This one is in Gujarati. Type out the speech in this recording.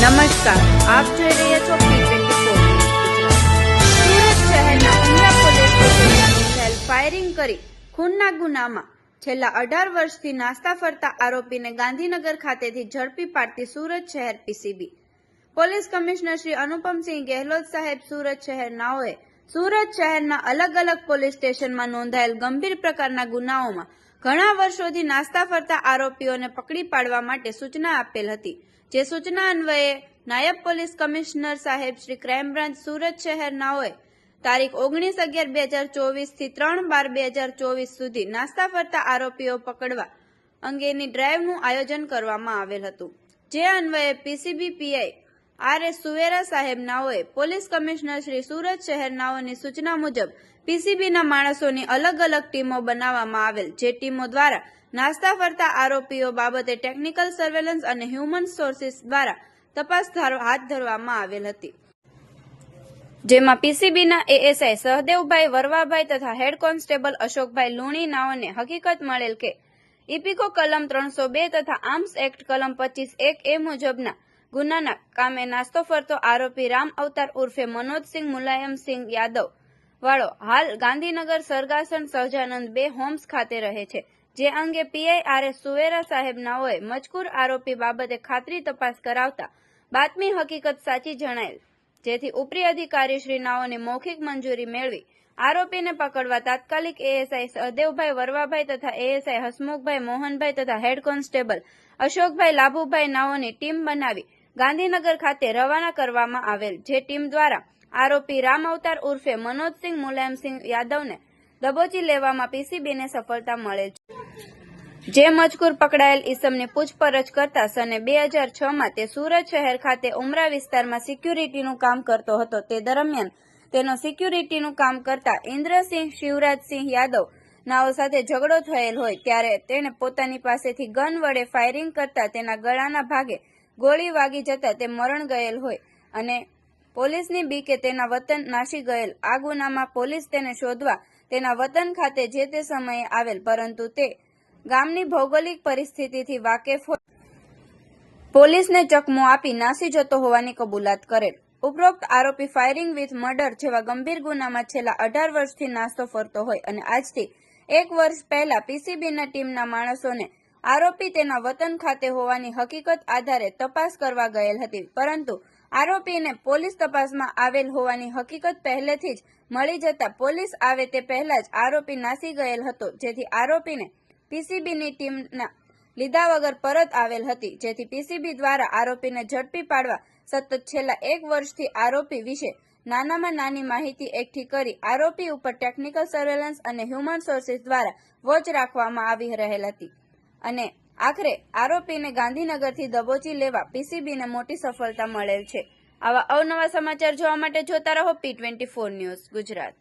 નમસ્કાર, આપ જોઈ રહ્યા છો ફાયરિંગ કરી ખૂનના ગુનામાં છેલ્લા અઢાર વર્ષથી નાસ્તા ફરતા આરોપીને ગાંધીનગર ખાતેથી ઝડપી પાડતી સુરત શહેર PCB police commissioner Shri Anupamsinh Gehlot સાહેબ સુરત શહેરનાઓએ સુરત શહેરના અલગ અલગ પોલીસ સ્ટેશનમાં નોંધાયેલ ગંભીર પ્રકારના ગુનાઓમાં ઘણા વર્ષોથી નાસ્તા ફરતા આરોપીઓને પકડી પાડવા માટે સૂચના આપેલ હતી. જે સૂચના અન્વયે નાયબ પોલીસ કમિશનર સાહેબ શ્રી ક્રાઇમ બ્રાન્ચ સુરત શહેરનાઓએ તારીખ ઓગણીસ અગિયાર બે હજાર ચોવીસથી ત્રણ બાર બે હજાર ચોવીસ સુધી નાસ્તા ફરતા આરોપીઓ પકડવા અંગેની ડ્રાઈવનું આયોજન કરવામાં આવેલ હતું. જે અન્વયે PCB PI R S Suvera સાહેબ નાઓએ પોલીસ કમિશનર શ્રી સુરત શહેર નાઓની સૂચના મુજબ પીસીબીના માણસોની અલગ અલગ ટીમો બનાવવામાં આવેલ, જે ટીમો દ્વારા નાસ્તા ફરતા આરોપીઓ બાબતે ટેકનિકલ સર્વેલન્સ અને હ્યુમન સોર્સિસ દ્વારા તપાસ હાથ ધરવામાં આવેલ હતી. જેમાં પીસીબીના એએસઆઈ સહદેવભાઈ વરવાભાઈ તથા હેડ કોન્સ્ટેબલ અશોકભાઈ લુણી નાઓને હકીકત મળેલ કે ઇપિકો કલમ ત્રણસો બે તથા આર્મ્સ એક્ટ કલમ પચીસ એક એ મુજબના ગુનાના કામે નાસ્તો ફરતો આરોપી રામ અવતાર ઉર્ફે મનોજસિંહ મુલાયમસિંહ યાદવ વાળો હાલ ગાંધીનગર સરગાસણ સહજાનંદ બે હોમ્સ ખાતે રહે છે, જે અંગે પીઆઈ સુવેરા સાહેબ નાઓએ મજકૂર આરોપી બાબતે ખાતરી તપાસ કરાવતા બાતમી હકીકત સાચી જણાયેલ. જેથી ઉપરી અધિકારી શ્રી નાઓની મૌખિક મંજૂરી મેળવી આરોપીને પકડવા તાત્કાલિક એએસઆઈ સહદેવભાઈ વરવાભાઈ તથા એએસઆઈ હસમુખભાઈ મોહનભાઈ તથા હેડ કોન્સ્ટેબલ અશોકભાઈ લાભુભાઈ નાઓની ટીમ બનાવી ગાંધીનગર ખાતે રવાના કરવામાં આવેલ જે ટીમ દ્વારા આરોપી રામ અવતાર ઉર્ફે મનોજસિંહ મુલાયમસિંહ યાદવને દબોચી લેવામાં પીસીબીને સફળતા મળેલ છે. જે મજકૂર પકડાયેલ ઈસમની પૂછપરછ કરતા સને બે હજાર તે સુરત શહેર ખાતે ઉમરા વિસ્તારમાં સિક્યુરિટીનું કામ કરતો હતો. તે દરમિયાન તેનો સિક્યુરિટીનું કામ કરતા ઇન્દ્રસિંહ શિવરાજસિંહ યાદવ નાઓ સાથે ઝઘડો થયેલ હોય ત્યારે તેણે પોતાની પાસેથી ગન વડે ફાયરિંગ કરતા તેના ગળાના ભાગે ગોળી વાગી જતા તે મરણ ગયેલ હોય અને પોલીસની બીકે તેના વતન નાસી ગયેલ. આ ગુનામાં પોલીસ તેને શોધવા તેના વતન ખાતે જે તે સમયે આવેલ, પરંતુ તે ગામની ભૌગોલિક પરિસ્થિતિથી વાકેફ પોલીસને ચકમો આપી નાસી જતો હોવાની કબૂલાત કરેલ ઉપરોક્ત આરોપી ફાયરિંગ વિથ મર્ડર જેવા ગંભીર ગુનામાં છેલ્લા અઢાર વર્ષથી નાસ્તો ફરતો હોય અને આજથી એક વર્ષ પહેલા પીસીબીના ટીમના માણસોને આરોપી તેના વતન ખાતે હોવાની હકીકત આધારે તપાસ કરવા ગયેલ હતી. પરંતુ આરોપીને પોલીસ તપાસમાં આવેલ હોવાની હકીકત પહેલેથી જ મળી જતા પોલીસ આવે તે પહેલા જ આરોપી નાસી ગયેલ હતો. જેથી આરોપીને પીસીબીની ટીમના લીધા વગર પરત આવેલ હતી. જેથી પીસીબી દ્વારા આરોપીને ઝડપી પાડવા સતત છેલ્લા એક વર્ષથી આરોપી વિશે નાનામાં નાની માહિતી એકઠી કરી આરોપી ઉપર ટેકનિકલ સર્વેલન્સ અને હ્યુમન સોર્સિસ દ્વારા વોચ રાખવામાં આવી રહેલ હતી. અને આખરે આરોપીને ગાંધીનગરથી દબોચી લેવા પીસીબીને મોટી સફળતા મળેલ છે. આવા અવનવા સમાચાર જોવા માટે જોતા રહો P twenty four news Gujarat.